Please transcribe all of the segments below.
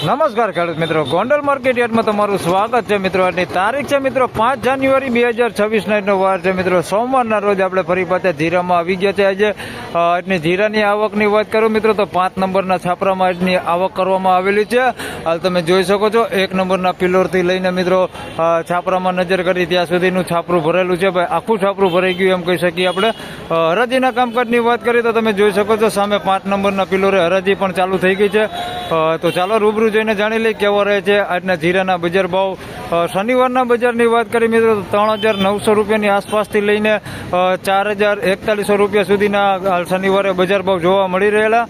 નમસ્કાર ખેડૂત મિત્રો. ગોંડલ માર્કેટ યાર્ડમાં તમારું સ્વાગત છે મિત્રો. આજની તારીખ છે મિત્રો પાંચ જાન્યુઆરી બે હજાર છવ્વીસ નો વાર છે મિત્રો. સોમવારના રોજ આપણે ફરી પાછા ધીરામાં આવી ગયા છે આજે આજની જીરાની આવકની વાત કરું મિત્રો, તો પાંચ નંબરના છાપરામાં આજની આવક કરવામાં આવેલી છે. હાલ તમે જોઈ શકો છો, એક નંબરના પિલોરથી લઈને મિત્રો છાપરામાં નજર કરી ત્યાં સુધીનું છાપરું ભરેલું છે. ભાઈ, આખું છાપરું ભરાઈ ગયું એમ કહી શકીએ આપણે. હરાજીના કામકાજની વાત કરીએ તો તમે જોઈ શકો છો, સામે પાંચ નંબરના પિલોરે હરાજી પણ ચાલુ થઈ ગઈ છે. તો ચાલો રૂબરૂ જઈને જાણી લઈએ કેવો રહે છે આજના જીરાના બજાર ભાવ. શનિવારના બજારની વાત કરી મિત્રો ત્રણ હજાર નવસો રૂપિયાની આસપાસથી લઈને ચાર હજાર એકતાલીસો રૂપિયા સુધીના હાલ શનિવારે બજાર ભાવ જોવા મળી રહેલા.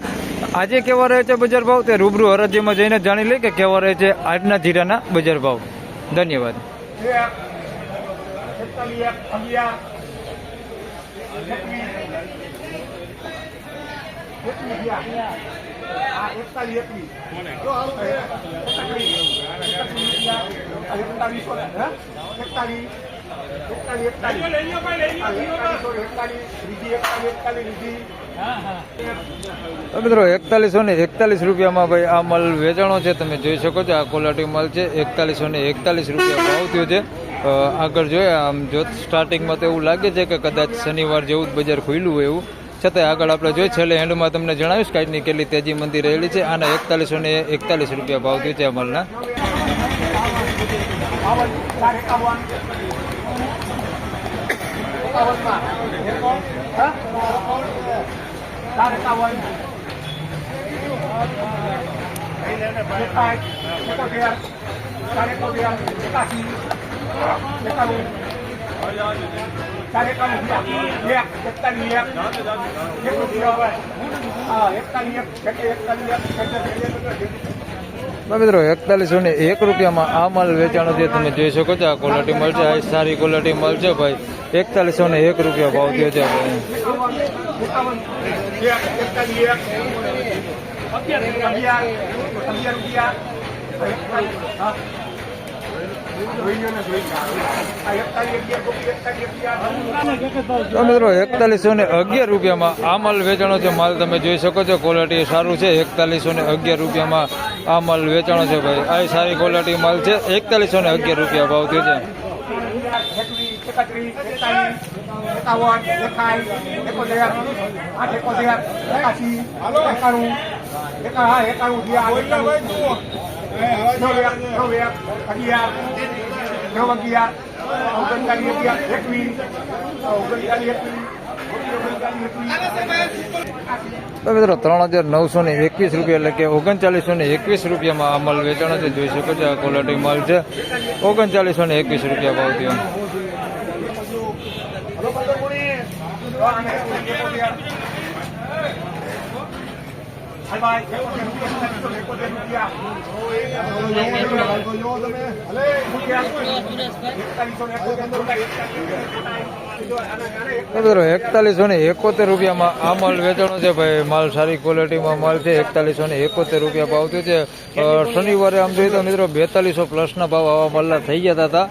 આજે કેવા રહે છે બજાર ભાવ તે રૂબરૂ હરાજીમાં જઈને જાણી લે કે કેવા રહે છે આજના જીરાના બજાર ભાવ. ધન્યવાદ. તો મિત્રો, એકતાલીસો ને એકતાલીસ રૂપિયામાં ભાઈ આ માલ વેચાણો છે. તમે જોઈ શકો છો, આ ક્વોલિટી માલ છે. એકતાલીસો ને એકતાલીસ રૂપિયા ભાવ થયો છે. આગળ જોઈએ, આમ જો સ્ટાર્ટિંગમાં તો એવું લાગે છે કે કદાચ શનિવાર જેવું જ બજાર ખુલ્યું હોય એવું. છતાં આગળ આપણે જોઈએ છેલ્લે એન્ડમાં તમને જણાવીશ કે આજની કેટલી તેજી મંદી રહેલી છે. આના એકતાલીસો ને એકતાલીસ રૂપિયા ભાવ થયો છે આ માલના. Tao mà. Hả? Tao đến tao ơi. Cái tay, cái tay kia. Cái tay kia, cái tay kia. Cái tay kia. મિત્રો, એકતાલીસો ને એક રૂપિયામાં આ માલ વેચાણો છે. તમે જોઈ શકો છો, આ ક્વોલિટી મળશે, આ સારી ક્વોલિટી મળશે ભાઈ. એકતાલીસો ને એક રૂપિયા ભાવ થયો છે તો મિત્રો, એકતાલીસો ને અગિયાર રૂપિયામાં આ માલ વેચાણો છે. માલ તમે જોઈ શકો છો ક્વોલિટી સારું છે. એકતાલીસો ને અગિયાર રૂપિયામાં આ માલ વેચાણો છે ભાઈ આ સારી ક્વોલિટી માલ છે એકતાલીસો ને અગિયાર રૂપિયા ભાવ થયો છે ઓગણચાલીસ ઓગણચાલીસ મિત્રો, ત્રણ હજાર નવસો ને એકવીસ રૂપિયા એટલે કે ઓગણચાલીસો ને એકવીસ રૂપિયામાં આ માલ વેચાણ છે. જોઈ શકો છો આ ક્વોલિટી માલ છે. ઓગણચાલીસો ને એકવીસ રૂપિયા ભાવ થયો તો મિત્રો, એકતાલીસો ને એકોતેર રૂપિયામાં આ માલ વેચાણો છે ભાઈ. માલ સારી ક્વોલિટીમાં માલ છે. એકતાલીસો ને એકોતેર રૂપિયા ભાવ થયો છે. શનિવારે આમ જોઈએ તો મિત્રો બેતાલીસો પ્લસના ભાવ આવા માલના થઈ ગયા હતા.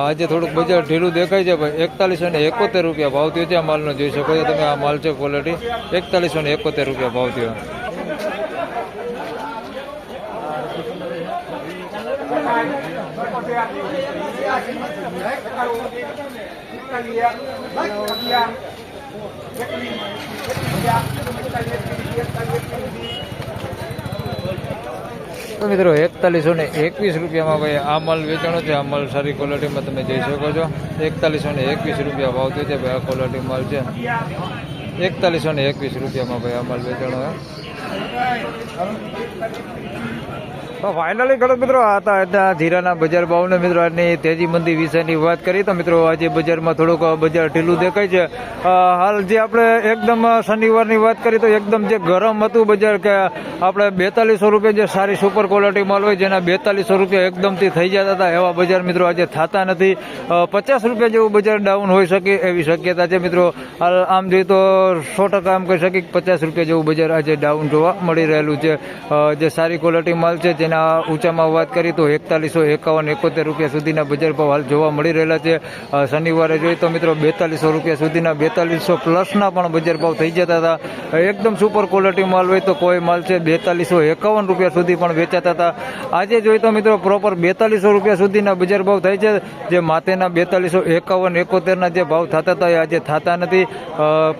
આજે થોડુંક બજાર ઢીલું દેખાય છે ભાઈ. એકતાલીસો ને એકોતેર રૂપિયા ભાવ થયો છે આ માલનો. જોઈ શકો છો તમે, આ માલ છે ક્વોલિટી એકતાલીસો ને એકોતેર રૂપિયા ભાવ થયો. તો મિત્રો, એકતાલીસો ને એકવીસ રૂપિયામાં ભાઈ આ માલ વેચાણો છે? આ માલ સારી ક્વોલિટીમાં તમે જઈ શકો છો. એકતાલીસો ને એકવીસ રૂપિયા ભાવ થયો છે ભાઈ, આ ક્વોલિટી માલ છે. એકતાલીસો ને એકવીસ રૂપિયામાં ભાઈ આ માલ વેચાણો તો ફાઇનલી ખેડૂત મિત્રો, આ હતા આજના જીરાના બજાર ભાવને મિત્રો આજની તેજી મંદી વિશેની વાત કરી તો મિત્રો આજે બજારમાં થોડુંક બજાર ઢીલું દેખાય છે. હાલ જે આપણે એકદમ શનિવારની વાત કરી તો એકદમ જે ગરમ હતું બજાર કે આપણે બેતાલીસો રૂપિયા જે સારી સુપર ક્વોલિટી માલ હોય જેના બેતાલીસો રૂપિયા એકદમથી થઈ જતા હતા એવા બજાર મિત્રો આજે થતા નથી. પચાસ રૂપિયા જેવું બજાર ડાઉન હોઈ શકે એવી શક્યતા છે મિત્રો. હાલ આમ જોઈએ તો સો ટકા આમ કહી શકીએ પચાસ રૂપિયા જેવું બજાર આજે ડાઉન જોવા મળી રહેલું છે. જે સારી ક્વોલિટી માલ છે જેની એના ઊંચામાં વાત કરીએ તો એકતાલીસો એકાવન એકોતેર રૂપિયા સુધીના બજાર ભાવ હાલ જોવા મળી રહેલા છે. શનિવારે જોઈએ તો મિત્રો બેતાલીસો રૂપિયા સુધીના બેતાલીસો પ્લસના પણ બજાર ભાવ થઈ જતા હતા. એકદમ સુપર ક્વોલિટી માલ હોય તો કોઈ માલ છે બેતાલીસો એકાવન રૂપિયા સુધી પણ વેચાતા હતા. આજે જોઈએ તો મિત્રો પ્રોપર બેતાલીસો રૂપિયા સુધીના બજાર ભાવ થાય છે. જે માથેના બેતાલીસો એકાવન એકોતેરના જે ભાવ થતા હતા એ આજે થતા નથી.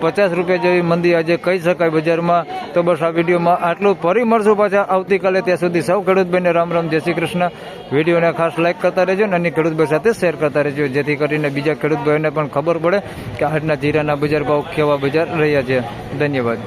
પચાસ રૂપિયા જેવી મંદી આજે કહી શકાય બજારમાં. તો બસ આ વિડીયોમાં આટલું. ફરી મળશું પાછા આવતીકાલે ત્યાં સુધી સૌ ખેડૂત ભાઈને રામ રામ, જય શ્રી કૃષ્ણ. વિડીયોને ખાસ લાઇક કરતા રહેજો અને અન્ય ખેડૂત ભાઈ સાથે શેર કરતા રહેજો, જેથી કરીને બીજા ખેડૂત ભાઈઓને પણ ખબર પડે કે આજના જીરાના બજાર ભાવ કેવા બજાર રહ્યા છે. ધન્યવાદ.